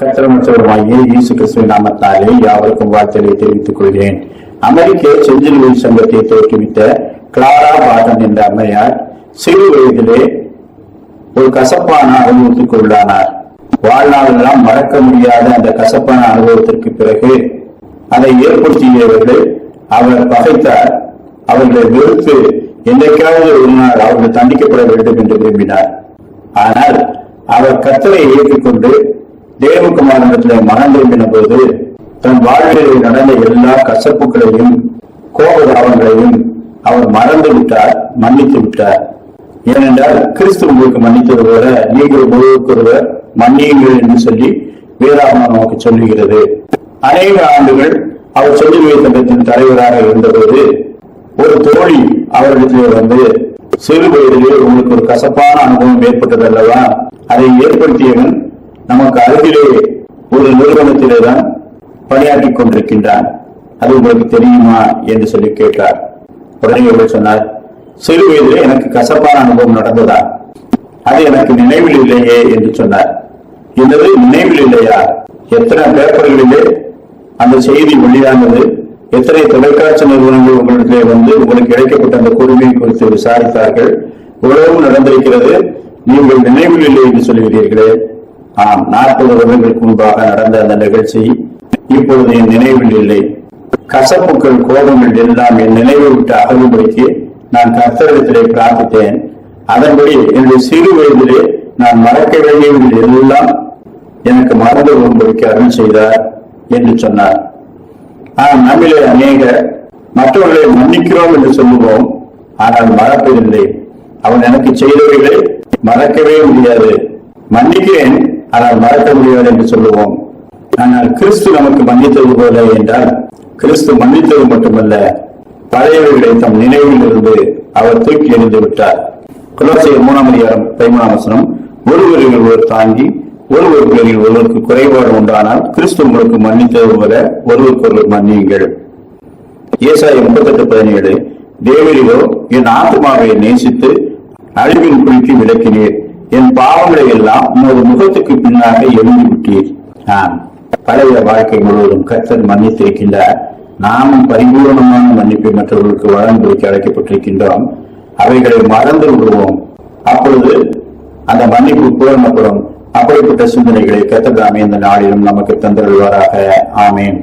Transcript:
கத்திரமற்றவருமாகிய இயேசு கிறிஸ்துவின் நாமத்தாலே யாவருக்கும் வாழ்த்தலை தெரிவித்துக் கொள்கிறேன். அமெரிக்க செஞ்சிலுவை சங்கத்தை தோற்றுவித்த கிளாரா பாட்டன் என்ற அம்மையார் சிறு வயதிலே ஒரு கசப்பான அனுபவத்துக்கு உள்ளானார். வாழ்நாளெல்லாம் மறக்க முடியாத அந்த கசப்பான அனுபவத்திற்கு பிறகு அதை ஏற்படுத்தியவர்கள் அவர் பகைத்தார். அவர்களை வெறுத்து என்றைக்காவது ஒரு நாள் அவர்கள் தண்டிக்கப்பட வேண்டும் என்று விரும்பினார். ஆனால் அவர் கத்தரை ஏற்றுக்கொண்டு தேவகுமாரனிடத்தில் மனம் திரும்பின போது தன் வாழ்வில் நடந்த எல்லா கசப்புகளையும் கோபதாபங்களையும் அவர் மறந்து விட்டார் மன்னித்து விட்டார். ஏனென்றால் கிறிஸ்து உங்களுக்கு மன்னித்தது போல நீங்கள் ஒருவருக்கொருவர் மன்னியுங்கள் என்று சொல்லி வேதாகமம் நமக்கு சொல்லுகிறது. அநேக ஆண்டுகள் அவர் சொல்லி சங்கத்தின் தலைவராக இருந்தபோது ஒரு தோழி அவர்களுக்கு வந்து சிறு வயதிலே உங்களுக்கு ஒரு கசப்பான அனுபவம் ஏற்பட்டது அல்லவா அதை ஏற்படுத்தியவன் நமக்கு அருகிலே ஒரு நிறுவனத்திலே தான் பணியாற்றிக் கொண்டிருக்கின்றான். அது உங்களுக்கு தெரியுமா என்று சொல்லி கேட்டார். உடனே இவர் சொன்னார் சிறு வயதிலே எனக்கு கசப்பான அனுபவம் நடந்ததா? அது எனக்கு நினைவில் இல்லையே என்று சொன்னார். என்னது நினைவில் இல்லையா? எத்தனை பேப்பர்களிலே அந்த செய்தி வெளியானது எத்தனை தொலைக்காட்சி நிறுவனங்கள் உங்களிடத்திலே வந்து உங்களுக்கு இழைக்கப்பட்ட அந்த கொடுமையை குறித்து விசாரித்தார்கள். இவ்வளவும் நடந்திருக்கிறது. நீங்கள் நினைவில் இல்லை என்று சொல்கிறீர்களே ஆம் நாற்பது வருடங்களுக்கு முன்பாக நடந்த அந்த நிகழ்ச்சி இப்பொழுது என் நினைவில் இல்லை. கசப்புகள் கோபங்கள் எல்லாம் என் நினைவை விட்டு அகலும்படிக்கு நான் கர்த்தரிடத்திலே பிரார்த்தித்தேன். அதன்படி என்னுடைய சிறு வயதிலே நான் மறக்க வேண்டியவர்கள் எல்லாம் எனக்கு மறந்து வரும்படிக்கு அருள் செய்தார் என்று சொன்னார். ஆனால் நம்மிலே அநேக மற்றவர்களை மன்னிக்கிறோம் என்று சொல்லுவோம். ஆனால் மறப்பதில்லை அவன் எனக்கு செய்தவைகளை மறக்கவே முடியாது. மன்னிக்கிறேன் ஆனால் மறக்க முடியாது என்று சொல்லுவோம். ஆனால் கிறிஸ்து நமக்கு மன்னித்தது போல என்றால் கிறிஸ்து மன்னித்தது மட்டுமல்ல பழையவர்களை தம் நினைவில் இருந்து அவர் தூக்கி எறிந்து விட்டார். குலோசியர் மூணாம் அதிகாரம் பதிமூணாம் வசனம் ஒருவர்கள் ஒரு தாங்கி ஒருவர்களில் ஒருவருக்கு குறைபாடு உண்டானால் கிறிஸ்து உங்களுக்கு மன்னித்தது போல ஒருவருக்கொருவர் மன்னியுங்கள். ஏசாய் முப்பத்தெட்டு பதினேழு தேவரிலோ என் ஆத்மாவை நேசித்து அழிவின் குழிக்கு விளக்கினீர் என் பாவங்களை எல்லாம் உமது முகத்துக்கு பின்னாக எழுதி விட்டீர் ஆம். பழைய வாழ்க்கை முழுவதும் கர்த்தர் மன்னித்திருக்கின்றார். நாமும் பரிபூர்ணமான மன்னிப்பை மற்றவர்களுக்கு வழங்குவதற்கு அழைக்கப்பட்டிருக்கின்றோம். அவைகளை மறந்து விடுவோம் அப்பொழுது அந்த மன்னிப்பு பூரணப்படும் அப்படிப்பட்ட சிந்தனைகளை கத்ததாமே இந்த நாளிலும் நமக்கு தந்தருள்வாராக. ஆமேன்.